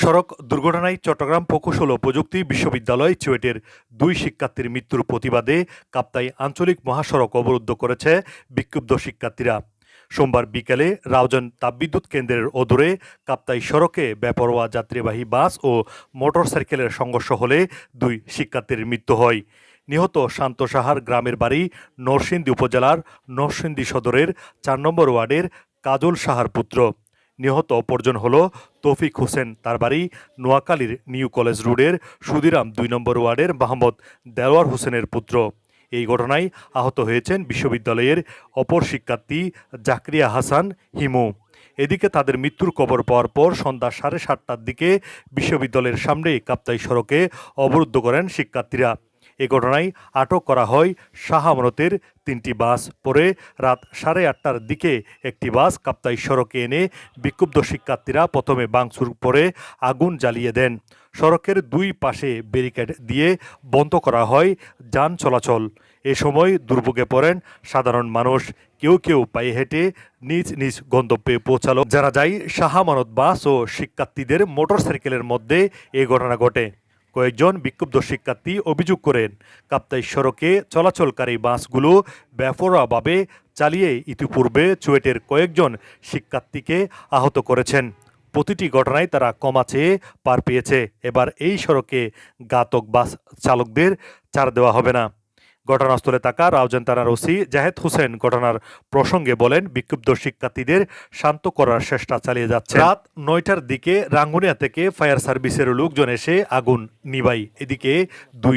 সড়ক দুর্ঘটনায় চট্টগ্রাম প্রকৌশল ও প্রযুক্তি বিশ্ববিদ্যালয় চুয়েটের দুই শিক্ষার্থীর মৃত্যুর প্রতিবাদে কাপ্তাই আঞ্চলিক মহাসড়ক অবরুদ্ধ করেছে বিক্ষুব্ধ শিক্ষার্থীরা। সোমবার বিকেলে রাউজান তাপবিদ্যুৎ কেন্দ্রের অদূরে কাপ্তাই সড়কে বেপরোয়া যাত্রীবাহী বাস ও মোটরসাইকেলের সংঘর্ষ হলে দুই শিক্ষার্থীর মৃত্যু হয়। নিহত শান্ত সাহার গ্রামের বাড়ি নরসিংদী উপজেলার নরসিংদী সদরের চার নম্বর ওয়ার্ডের কাজল সাহার পুত্র। নিহত অপরজন হল তৌফিক হোসেন, তার বাড়ি নোয়াখালীর নিউ কলেজ রোডের সুদিরাম দুই নম্বর ওয়ার্ডের মাহমদ দেওয়ার হোসেনের পুত্র। এই ঘটনায় আহত হয়েছেন বিশ্ববিদ্যালয়ের অপর শিক্ষার্থী জাকরিয়া হাসান হিমু। এদিকে তাদের মৃত্যুর খবর পাওয়ার পর সন্ধ্যা সাড়ে সাতটার দিকে বিশ্ববিদ্যালয়ের সামনে কাপ্তাই সড়কে অবরুদ্ধ করেন শিক্ষার্থীরা। এ ঘটনায় আটক করা হয় শাহ আমানতের তিনটি বাস পরে রাত সাড়ে আটটার দিকে একটি বাস কাপ্তাই সড়কে এনে বিক্ষুব্ধ শিক্ষার্থীরা প্রথমে বাংসুর পরে আগুন জ্বালিয়ে দেন। সড়কের দুই পাশে ব্যারিকেড দিয়ে বন্ধ করা হয় যান চলাচল। এ সময় দুর্ভোগে পড়েন সাধারণ মানুষ। কেউ কেউ পায়ে হেঁটে নিজ নিজ গন্তব্যে পৌঁছালো। যারা যায় শাহ আমানত বাস ও শিক্ষার্থীদের মোটরসাইকেলের মধ্যে এ ঘটনা ঘটে। কয়েকজন বিক্ষুব্ধ শিক্ষার্থী অভিযোগ করেন, কাপ্তাই সড়কে চলাচলকারী বাসগুলো বেফরোয়াভাবে চালিয়ে ইতিপূর্বে চুয়েটের কয়েকজন শিক্ষার্থীকে আহত করেছেন। প্রতিটি ঘটনায় তারা কমা চেয়ে পার পেয়েছে। এবার এই সড়কে ঘাতক বাস চালকদের ছাড় দেওয়া হবে না। ঘটনাস্থলে থাকা রাউজান থানার ওসি জাহেদ হোসেন ঘটনার প্রসঙ্গে বলেন, বিক্ষুব্ধ শিক্ষার্থীদের শান্ত করার চেষ্টা চালিয়ে যাচ্ছে। রাত নয়টার দিকে রাঙ্গুনিয়া থেকে ফায়ার সার্ভিসের লোকজন এসে আগুন নিবাই এদিকে দুই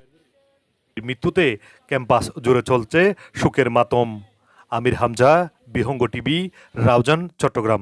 মৃত্যুতে ক্যাম্পাস জুড়ে চলছে সুখের মাতম। আমির হামজা, বিহঙ্গ টিভি, রাউজান, চট্টগ্রাম।